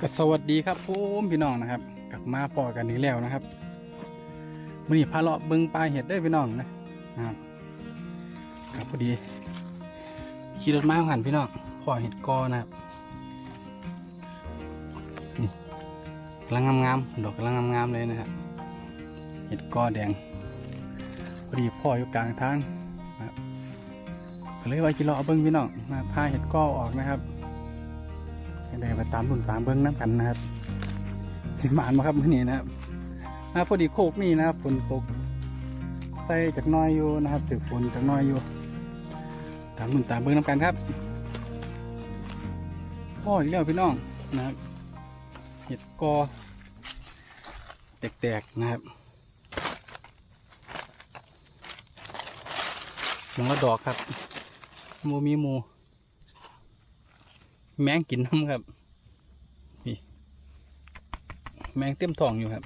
ก็สวัสดีครับผมพี่น้องนะครับกลับมาพอกันนี้แล้วนะครับมื่อนี้พาเลาะเบิงปลาเห็ดได้พี่น้องนะครับครับพอดีขี่รถมาหันพี่น้องพอเห็ดกอนะครับนี่กำลังงามๆดอกกำลังงามๆเลยนะครับเห็ดกอแดงพอดีพ่ออยู่กลางทางนะครับก็เลยว่าจะเลาะเบิ้งพี่น้องมาพาเห็ดกอออกนะครับ ให้ได้ไปตามรุ่นตามเบิ้งน้ำกันนะครับ สิมานมาครับมื่อนี้นะครับอ่าพอดีโคกนี่นะครับฝนตกใส่จากน้อยอยู่นะครับถึกฝนจากน้อยอยู่ ตามรุ่นตามเบิ้งน้ำกันครับพ่ออีกแล้วพี่น้องนะครับเห็ดกอแตกๆนะครับมองละดอกครับโมมีหมู แมงกินน้ำครับนี่แมงเต็มท้องอยู่ครับ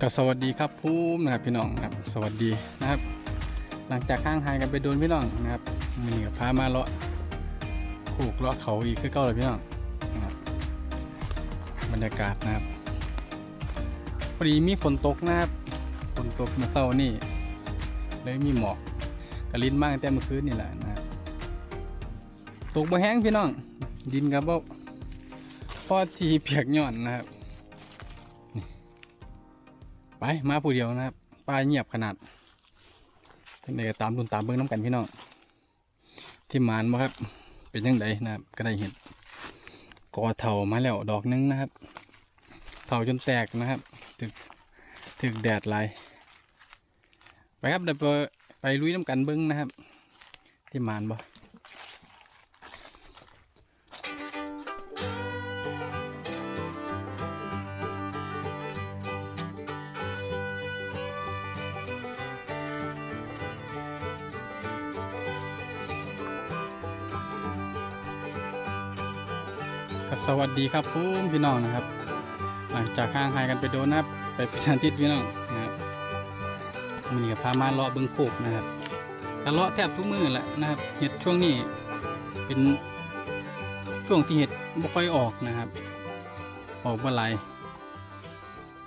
ก็สวัสดีครับภูมนะครับพี่น้องครับสวัสดีนะครับ หลังจากข้างหายกันไปโดนพี่น้องนะครับมันนี่ก็พามาเลาะผูกเลาะเขาอีกคือเก่าเลยพี่น้องนะครับบรรยากาศนะครับพอดีมีฝนตกนะครับฝนตกเมื่อเช้านี่เลยมีหมอกกระลิ้นมากแต่เมื่อคืนนี่แหละนะครับตกมาแห้งพี่น้อง ดินกับว่าพอทีเปียกหย่อนนะครับ ไปมาผู้เดียวนะครับปลาเงียบขนาดเนไงก็ตามตุนตามเบิ้งน้ำกันพี่น้องที่มานมาครับ เป็นยังไงนะครับ ก็ได้เห็นกอเถามาแล้วดอกหนึงนะครับ เถาจนแตกนะครับ ถึกถึกแดดไหลไปครับเดี๋ยวไปไปลุยน้ำกันเบิ้งนะครับ ที่มานบ่ ครับสวัสดีครับผมพี่น้องนะครับ หลังจากห่างหายกันไปโดนนะไปเป็นทิตย์พี่น้องนะครับมันนี้ก็พามาเลาะเบิ้งโคกนะครับก็เลาะแทบทุกมือแหละนะครับ เห็ดช่วงนี้เป็นช่วงที่เห็ดไม่ค่อยออกนะครับ ออกเมื่อไหร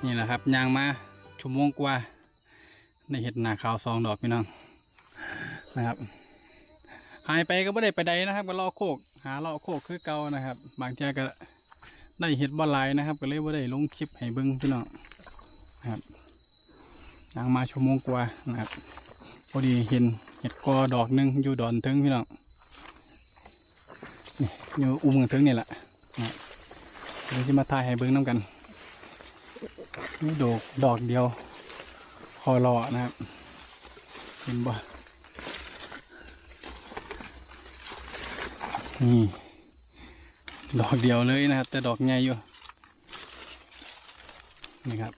นี่แหละครับยางมาชั่วโมงกว่าในเห็ดหนาขาวสองดอกพี่น้องนะครับ หายไปก็ไม่ได้ไปใดนะครับ ก็เลาะโคก หาเลาะโคกคือเก่านะครับ บางทีก็ได้เห็ดบอลายนะครับ ก็เลยว่าได้ลงคลิปให้เบิ้งพี่น้องนะครับยังมาชั่วโมงกว่านะครับพอดีเห็นเห็ดกอดอกหนึ่งอยู่ดอนถึงพี่น้องนี่อยู่อุ้มกันถึงนี่แหละนะเดี๋ยวจะมาถ่ายให้เบิ้งน้ำกันนี่ดอกดอกเดียวคอรอนะครับ เห็นบ่ นี่ดอกเดียวเลยนะครับ แต่ดอกใหญ่อยู่นี่ครับ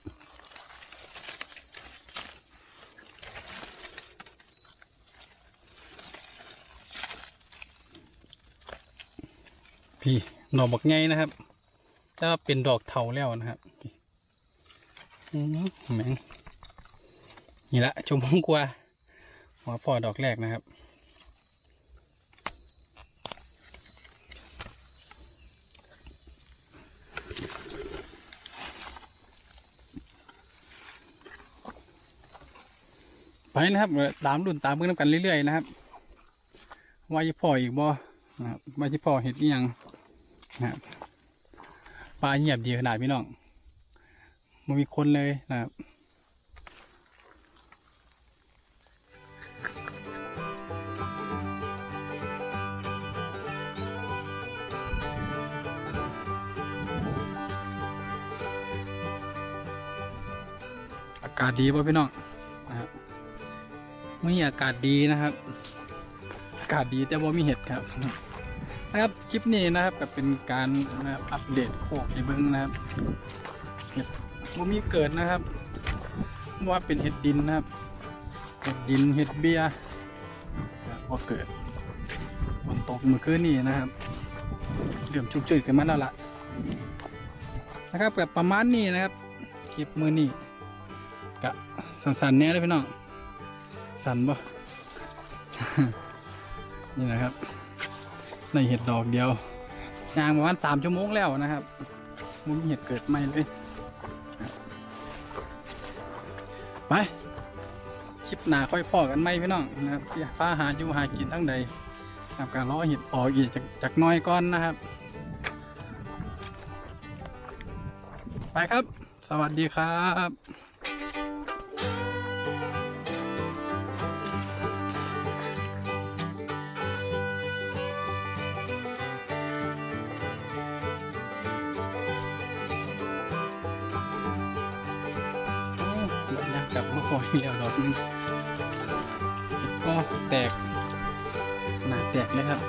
พี่ดอกบักใหญ่นะครับแต่ว่าเป็นดอกเทาแล้วนะครับอืมแมงนี่ละชมพงกว่าหัวพ่อดอกแรกนะครับ ไปนะครับตามรุ่นตามเพื่อนำกันเรื่อยๆนะครับว่าจะพ่ออีกบ่นะครับว่าจะพ่อเห็ดอีหยังนะครับปลาเงียบดีขนาดพี่น้องมันมีคนเลยนะครับอากาศดีป่ะพี่น้อง ม่อากาศดีนะครับ อากาศดีแต่ว่ามีเห็ดครับนะครับคลิปนี้นะครับก็เป็นการนะครับอัปเดตโคกในเบิ้งนะครับเห็ดว่ามีเกิดนะครับ ว่าเป็นเห็ดดินนะครับเห็ดดินเห็ดเบียร์ว่าเกิดฝนตกเมื่อคืนนี้นะครับเริ่มชุกจุยกันมาแล้วล่ะนะครับแบบประมาณนี้นะครับคลิปมือนี้กะสันๆแน่เลยพี่น้อง สันบ่นี่นะครับในเห็ดดอกเดียวยางประมาณสามชั่วโมงแล้วนะครับมันมีเห็ดเกิดใหม่เลยไปคลิปหน้าค่อยพอกันไหมพี่น้องนะครับที่ป้าหาอยู่หากินทั้งใดนะครับการล้อเห็ดออกอีกจากจากน้อยก่อนนะครับ ไปครับ สวัสดีครับ คอยแล้วดอกนึงก็แตกหนาแตกเลยครับ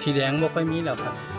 สีแดงบ่ค่อยมีแล้วครับ